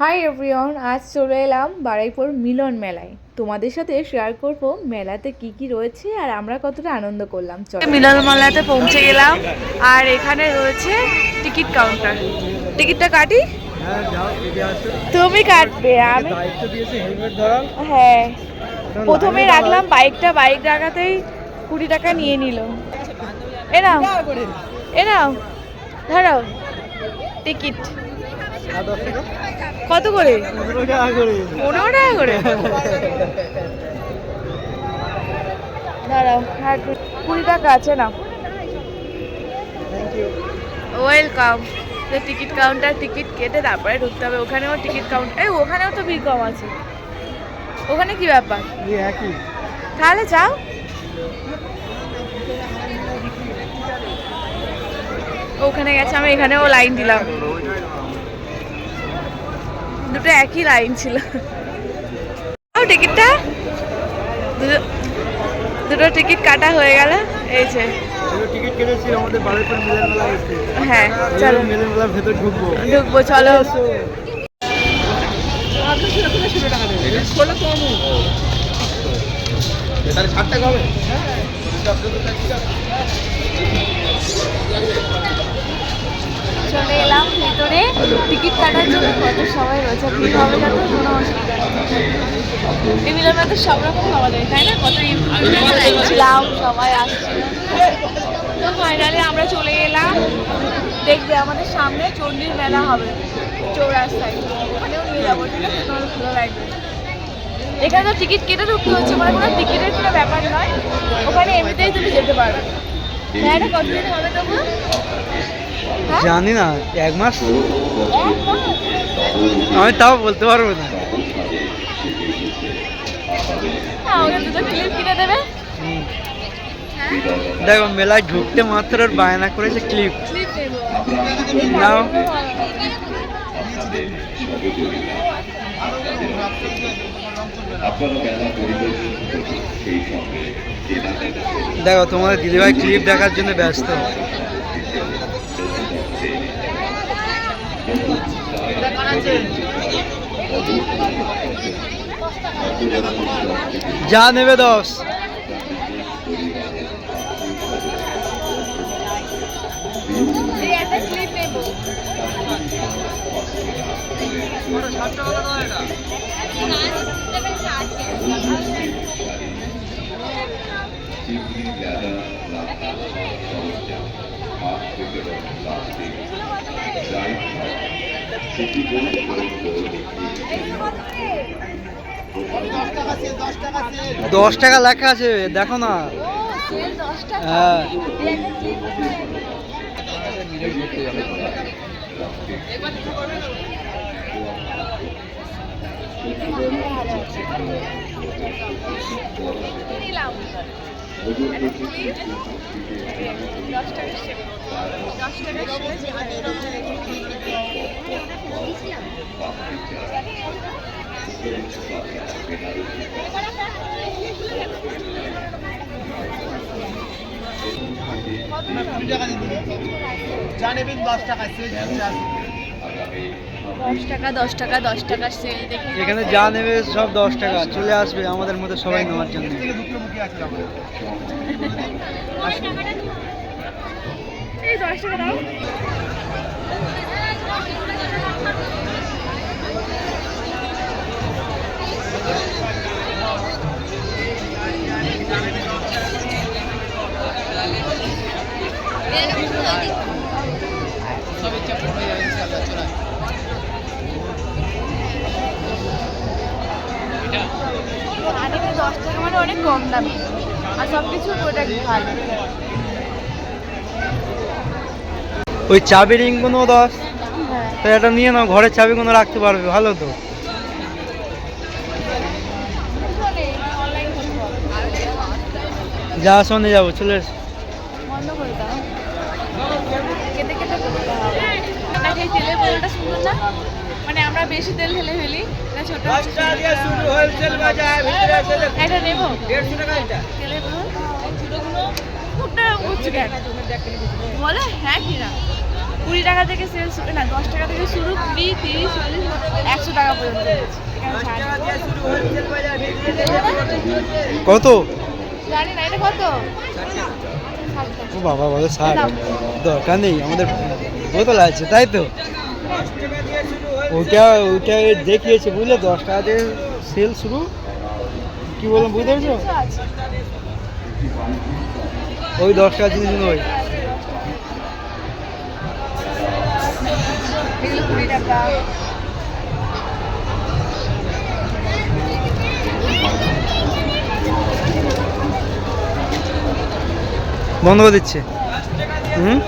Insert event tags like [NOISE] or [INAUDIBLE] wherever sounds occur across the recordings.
Hi everyone আজ চলে এলাম বারাইপুর মিলন মেলায়। তোমাদের সাথে শেয়ার করব মেলাতে কি কি রয়েছে আর আমরা কতটা আনন্দ করলাম চলো। মিলন মেলাতে পৌঁছে গেলাম আর এখানে রয়েছে টিকিট কাউন্টার টিকিটটা কাটি? হ্যাঁ তুমি কাটবে আমি হ্যাঁ। প্রথমে রাখলাম বাইকটা বাইক রাখাতেই কুড়ি টাকা নিয়ে নিল। এ নাও এ নাও ধরো টিকিট। কত করে? পনেরো টাকা করে। দাঁড়াও হ্যাঁ কুড়ি টাকা আছে না ওয়েলকাম টিকিট কাউন্টার টিকিট কেটে তারপরে ঢুকতে হবে। ওখানেও টিকিট কাউন্টার এই ওখানেও তো ভিড় কম আছে। ওখানে কি ব্যাপার? তাহলে যাও। ওখানে গেছে আমি এখানেও লাইন দিলাম। দুটো একই লাইন ছিল। টিকিটটা দুটো টিকিট কাটা হয়ে গেল এই যে। টিকিট কেটেছি আমাদের বারুইপুর মিলন মেলা এসে হ্যাঁ চলো চলো। মিলন মেলার ভেতর ঢুকবো। ঢুকবো চলো। ষাট টাকা হবে চলে এলাম ভেতরে। টিকিট কাটার জন্য কত সময় রয়েছে ভিড় হবে না তো কোনো অসুবিধা নেই এই সব রকম খাওয়া যায় তাই না? কত দেখছিলাম সবাই আসছিল তো ফাইনালি আমরা চলে এলাম। দেখবে আমাদের সামনে চণ্ডীর মেলা হবে চৌরাস্তায়। ওখানেও নিয়ে যাব ঠিক আছে? তোমার ভালো লাগবে। এখানে তো টিকিট কেটে ঢুকতে হচ্ছে মানে কোনো টিকিটের কোনো ব্যাপার নয়। ওখানে এমনিতেই তুমি যেতে পারবে। হ্যাঁ এটা কতদিন হবে তবু? হ্যাঁ জানি না এক মাস একবার? আমি তাও বলতে পারব না হ্যাঁ ওকে দুটো ক্লিপ কিনে দেবে হুম। হ্যাঁ দেখো মেলায় ঢুকতে মাত্র ওর বায়না করেছে ক্লিপ ক্লিপ নেব নাও। দেখো তোমাদের দিদিভাই ক্লিপ দেখার জন্য ব্যস্ত যা নেবে দশ। নেব দশ টাকা লেখা আছে দেখো না। হ্যাঁ। একটা দশ টাকা সেল দশ টাকা দশ টাকা দশ টাকা সেল দেখে এখানে যা নেবে সব দশ টাকা। চলে আসবে আমাদের মধ্যে সবাই নেওয়ার জন্য। এই দশ টাকা দাও। ওই চাবি রিংগুলো দশ তো এটা নিয়ে নাও ঘরের চাবিগুলো রাখতে পারবে ভালো তো। যা শোনে যাব চলে এসো। বন্ধ করে দাও। কেটে কেটে করতে হবে নাকি এই তেলের বোতলটা সুন্দর না? মানে আমরা বেশি তেল ঢেলে ফেলি ছোট এটা নেব? তেলের বোতল ছোটগুলো খুবটা বুঝছি কেন? বলে হ্যাঁ কি না কুড়ি টাকা থেকে সেল না দশ টাকা থেকে শুরু কুড়ি তিরিশ চল্লিশ একশো টাকা পর্যন্ত। কত? জানি না এটা কত? ও বাবা বলো ষাট দরকার নেই আমাদের বোতল আছে তাই তো? ওইটা ওইটা দেখিয়েছে বুঝলে? দশ টাকা দিয়ে সেল শুরু। কি বললাম বুঝতে পারছ। ওই দশ টাকা জিনিস ওই এগুলো বন্ধ করে দিচ্ছে। হুম?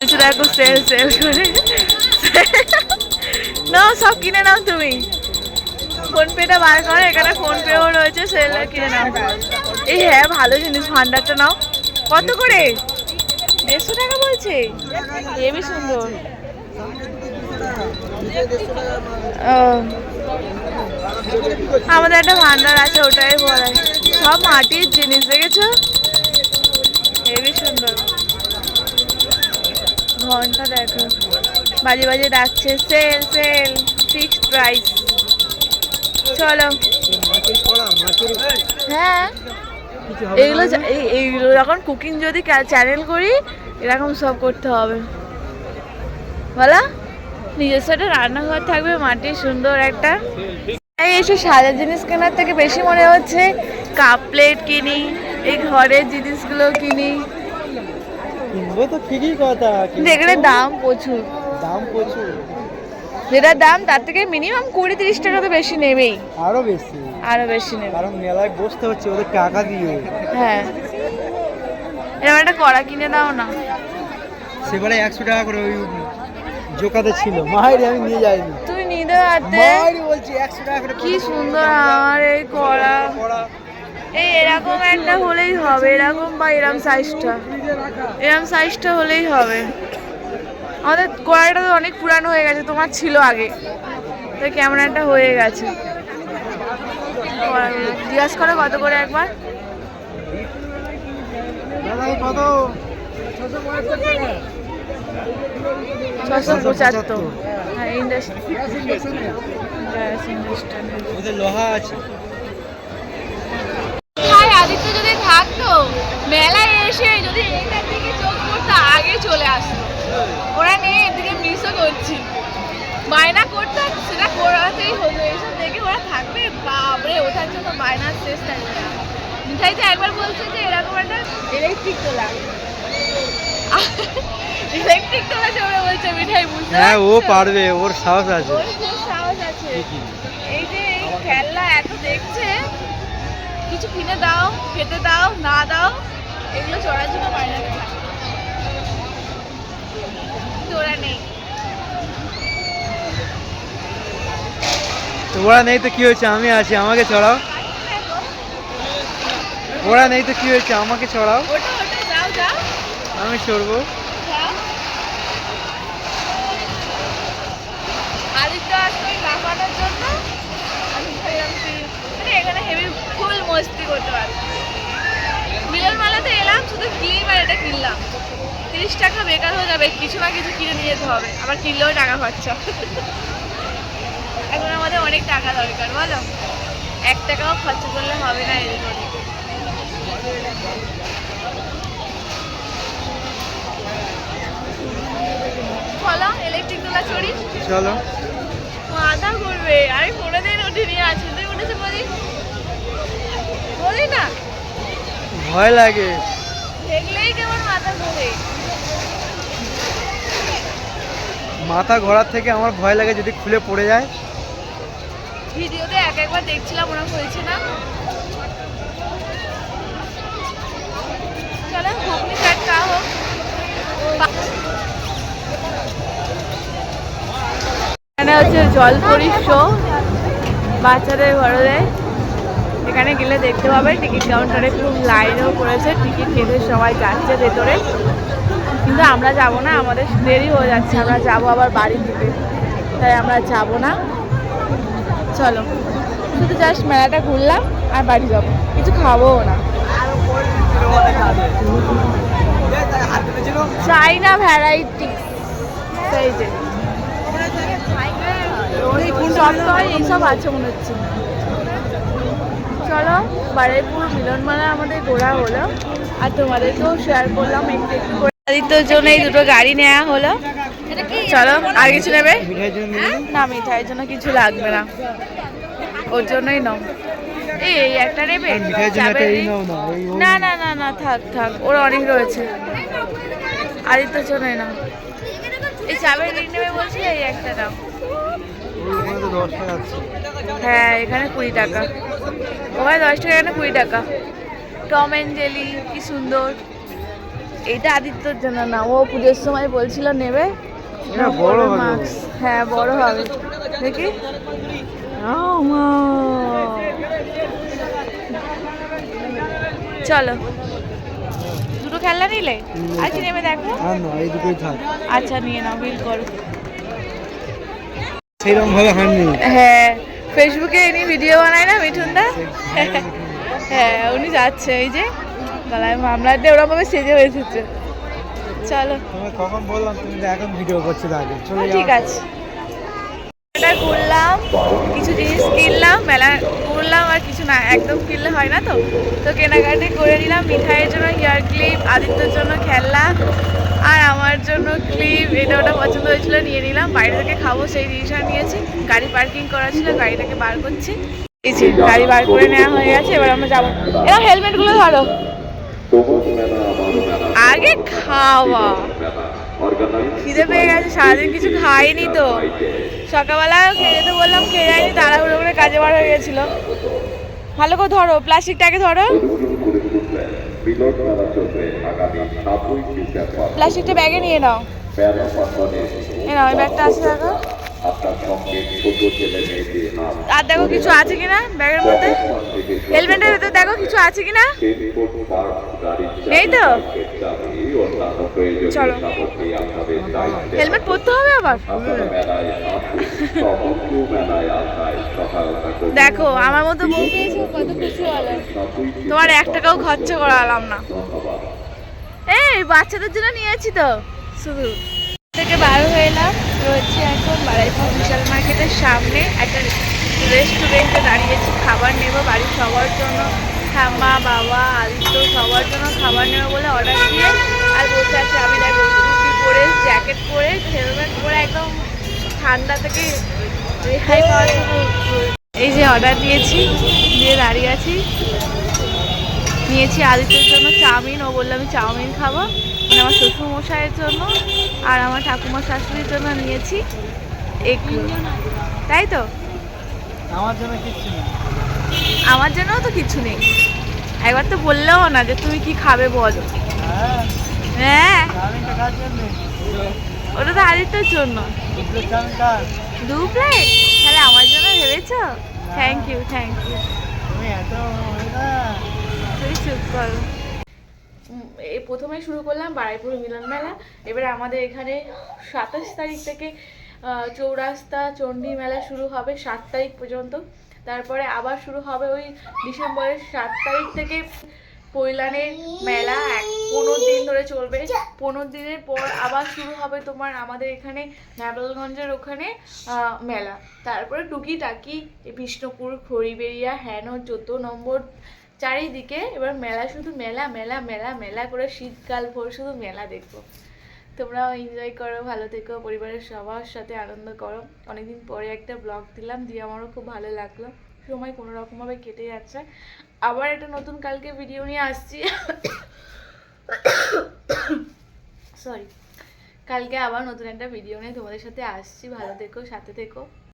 কিছু দেখো সেল সেল করে। নাও সব কিনে নাও তুমি। ফোন পেটা বার করো, এখানে ফোন পেও রয়েছে সেল কিনে নাও। এই হ্যাঁ ভালো জিনিস, ভান্ডারটা নাও। কত করে? দেড়শো টাকা বলছে? হেবি সুন্দর। আমাদের একটা ভান্ডার আছে, ওটাই বলাই সব মাটির জিনিস, দেখেছ? হেবি সুন্দর। ঘণ্টা দেখো। বাজে বাজে ডাকছে সেল সেল ফিক্সড প্রাইস চলো। হ্যাঁ। এগুলো এইগুলো যখন কুকিং যদি চ্যানেল করি, এরকম সব করতে হবে। বলা। নিজস্ব একটা রান্নাঘর থাকবে মাটির সুন্দর একটা। এইসব সাজার জিনিস কেনার থেকে বেশি মনে হচ্ছে কাপ প্লেট কিনি এই ঘরের জিনিসগুলো কিনি। কিনবো তো ঠিকই কথা এখানে দাম প্রচুর। দাম প্রচুর। যেটার দাম তার থেকে মিনিমাম কুড়ি তিরিশ টাকা তো বেশি নেবেই। আরও বেশি। আরও বেশি নেবে। কারণ মেলায় বসতে হচ্ছে ওদের টাকা দিয়ে। হ্যাঁ। এরকম একটা কড়া কিনে দাও না। সেবারে একশো টাকা করে ওই জোকাতে ছিল। মায়ের আমি নিয়ে যাইনি। তুমি নিতে পারতে মায়ের বলছি একশো টাকা করে কি সুন্দর আমার এই কড়া। এই এরকম একটা হলেই হবে এরকম বা এরকম সাইজটা এরকম সাইজটা হলেই হবে। আমাদের কড়াইটা তো অনেক পুরানো হয়ে গেছে তোমার ছিল আগে। তো কেমন একটা হয়ে গেছে। জিজ্ঞাসা করো কত করে একবার? কত? ছশো পঁচাত্তর। হ্যাঁ ইন্ডাস্ট্রি লোহা আছে। ভাই আদিত্য যদি থাকতো মেলায় এসে যদি এটার দিকে চোখ পড়তো আগে চলে আসতো। ওরা নিয়ে এদিকে মিসও করছি। বায়না করতো সেটা করাতেই হতো এসব দেখে ওরা থাকবে? বাপরে ওঠার জন্য বায়নার থাকবে মিঠাই তো একবার বলছে যে এরকম একটা ইলেকট্রিক তোলা ইলেকট্রিক তোলা যে ওরা বলছে মিঠাই বুঝতে হ্যাঁ ও পারবে ওর সাহস আছে। ওর খুব সাহস আছে। এই যে এই খেলনা এত দেখছে কিছু কিনে দাও খেতে দাও না দাও এগুলো চড়ার জন্য নেই। তো ওরা নেই তো কি হয়েছে? আমি আছি আমাকে চড়াও। ওরা নেই তো কি হয়েছে? আমাকে চড়াও। আমি লাফানোর জন্য। মানে এখানে হেভি ফুল মস্তি করতে এলাম, শুধু এটা কিনলাম। তিরিশ টাকা বেকার হয়ে যাবে, কিছু কিছু কিনে নিয়ে যেতে হবে। কিনলেও টাকা খরচা। এখন আমাদের অনেক টাকা দরকার, বলো? এক টাকাও খরচা করলে হবে না এর করে চলো তোলা চলো। মাথা ঘুরবে। আমি কোনোদিন উঠিনি আছি তুই উঠেছে বলি। বলি না। ভয় লাগে। দেখলেই কেমন মাথা ঘুরে। মাথা ঘোরার থেকে আমার ভয় লাগে যদি খুলে পড়ে যায়। ভিডিওতে এক একবার দেখছিলাম ওরা হয়েছে না চলো ঘুগনি চাট কা হোক এখানে হচ্ছে জলপরি শো বাচ্চাদের বড়দের এখানে গেলে দেখতে পাবে, টিকিট কাউন্টারে খুব লাইনও পড়েছে, টিকিট কেটে সবাই যাচ্ছে ভেতরে। কিন্তু আমরা যাব না, আমাদের দেরি হয়ে যাচ্ছে, আমরা যাব আবার বাড়ির দিকে তাই আমরা যাব না। চলো, শুধু জাস্ট মেলাটা ঘুরলাম আর বাড়ি যাব। কিছু খাবোও না। চাই না ভ্যারাইটি সেই সব এইসব আছে মনে হচ্ছে চলো বারুইপুর মিলনমেলা আমাদের ঘোরা হলো। আর তোমাদেরকেও শেয়ার করলাম একটু একটু করে। আদিত্যর জন্য এই দুটো গাড়ি নেওয়া হলো। চলো আর কিছু নেবে। না মিঠাইয়ের জন্য কিছু লাগবে না। ওর জন্যই নাও। এই একটা নেবে? না না না না থাক থাক ওর অনেক রয়েছে। আদিত্যর জন্যই নাও। এই চাবের রিং নেবে বলছি এই একটা নাও ওই ওখানে তো দশ টাকা আছে হ্যাঁ এখানে কুড়ি টাকা। ওখানে দশ টাকা এখানে কুড়ি টাকা। টম অ্যান্ড জেলি কি সুন্দর। এটা আদিত্যর জন্য না ও পুজোর সময় বলছিল নেবে। এটা বড় হ্যাঁ বড় হবে। দেখি। চলো। দুটো খেলনা নিলে? আর কি নেবে দেখো? আচ্ছা নিয়ে নাও বিল করো। হ্যাঁ ফেসবুকে এনি ভিডিও বানায় না মিঠুনদা? হ্যাঁ উনি যাচ্ছে এই যে গলায় মামলা দিয়ে ওরকমভাবে সেজে হয়ে এসেছে চলো কখন বললাম তুমি এখন ভিডিও করছ আগে চলে হ্যাঁ, ঠিক আছে। ঘুরলাম কিছু জিনিস কিনলাম মেলা ঘুরলাম আর কিছু না একদম কিনলে হয় না তো। তো কেনাকাটি করে নিলাম মিঠাইয়ের জন্য হেয়ার ক্লিপ আদিত্যর জন্য খেলনা আর আমার জন্য ক্লিপ, এটা ওটা পছন্দ হয়েছিল, নিয়ে নিলাম। বাইরে থেকে খাব, সেই জিনিসটা নিয়েছি। গাড়ি পার্কিং করা ছিল, গাড়িটাকে বার করছি। এই গাড়ি বার করে নেওয়া হয়ে গেছে, এবার আমরা যাব। এবার হেলমেটগুলো ধরো। আগে খাওয়া। খিদে পেয়ে গেছে, সারাদিন কিছু খাইনি তো। সকালবেলা খেয়ে যেতে বললাম, খেয়ে যায়নি, তাড়াহুড়ো করে কাজে বার হয়ে গেছিল। ভালো করে ধরো প্লাস্টিকটাকে ধরো। প্লাস্টিকটা ব্যাগে নিয়ে নাও। এ নাও এই ব্যাগটা আছে দেখো। আর দেখো কিছু আছে কিনা ব্যাগের মধ্যে? হেলমেটের ভেতর দেখো কিছু আছে কিনা? নেই তো? চলো। হেলমেট পরতে হবে আবার? দেখো, আমার মতো বউ কত হলো তোমার এক টাকাও খরচ করালাম না। এই, বাচ্চাদের জন্য নিয়েছি তো। শুধু। থেকে বার হয়ে এলাম। এখন বারাইপুর বিশাল মার্কেটের সামনে একটা রেস্টুরেন্টে দাঁড়িয়েছি খাবার নেব বাড়ির সবার জন্য, ঠাম্মা, বাবা, আদিত্য, সবার জন্য খাবার নেব বলে অর্ডার দিয়ে আর বসে আছে আমি দেখো টুপি পরে জ্যাকেট পরে হেলমেট পরে, একদম ঠান্ডা থেকে রেহাই পাওয়ার এই যে অর্ডার দিয়েছি, দিয়ে দাঁড়িয়ে আছি। নিয়েছি আদিত্যের জন্য চাউমিন, ও বলল আমি চাউমিন খাব। মানে আমার শ্বশুর মশাইয়ের জন্য আর আমার ঠাকুমা শাশুড়ির জন্য নিয়েছি তাই তো? আমার জন্য কিচ্ছু নেই। আমার জন্যও তো কিছু নেই। একবার তো বললেও না যে তুমি কি খাবে বলো। হ্যাঁ। হ্যাঁ। ওটা তো আদিত্যের জন্য। দু প্লেট? তাহলে আমার জন্য ভেবেছো? থ্যাংক ইউ থ্যাংক ইউ তুমি চুপ করো। প্রথমে শুরু করলাম বারাইপুর মিলন মেলা। এবারে আমাদের এখানে সাতাশ তারিখ থেকে চৌরাস্তা চণ্ডী মেলা শুরু হবে সাত তারিখ পর্যন্ত। তারপরে আবার শুরু হবে ওই ডিসেম্বরের সাত তারিখ থেকে পৈলানের মেলা। এক, পনেরো দিন ধরে চলবে। পনেরো দিনের পর আবার শুরু হবে তোমার আমাদের এখানে ন্যাবলগঞ্জের ওখানে মেলা। তারপরে টুকিটাকি, বিষ্ণুপুর, খড়িবেড়িয়া হেন চোদ্দ নম্বর চারিদিকে এবার মেলা, শুধু মেলা মেলা মেলা মেলা করে শীতকাল ভোর শুধু মেলা দেখব। তোমরাও এনজয় করো, ভালো থেকো, পরিবারের সবার সাথে আনন্দ করো। অনেকদিন পরে একটা ব্লগ দিলাম, দিয়ে আমারও খুব ভালো লাগল। সময় কোনো রকমভাবে কেটে যাচ্ছে। আবার একটা নতুন কালকে ভিডিও নিয়ে আসছি। [COUGHS] সরি কালকে আবার নতুন একটা ভিডিও নিয়ে তোমাদের সাথে আসছি। ভালো থেকো, সাথে থেকো।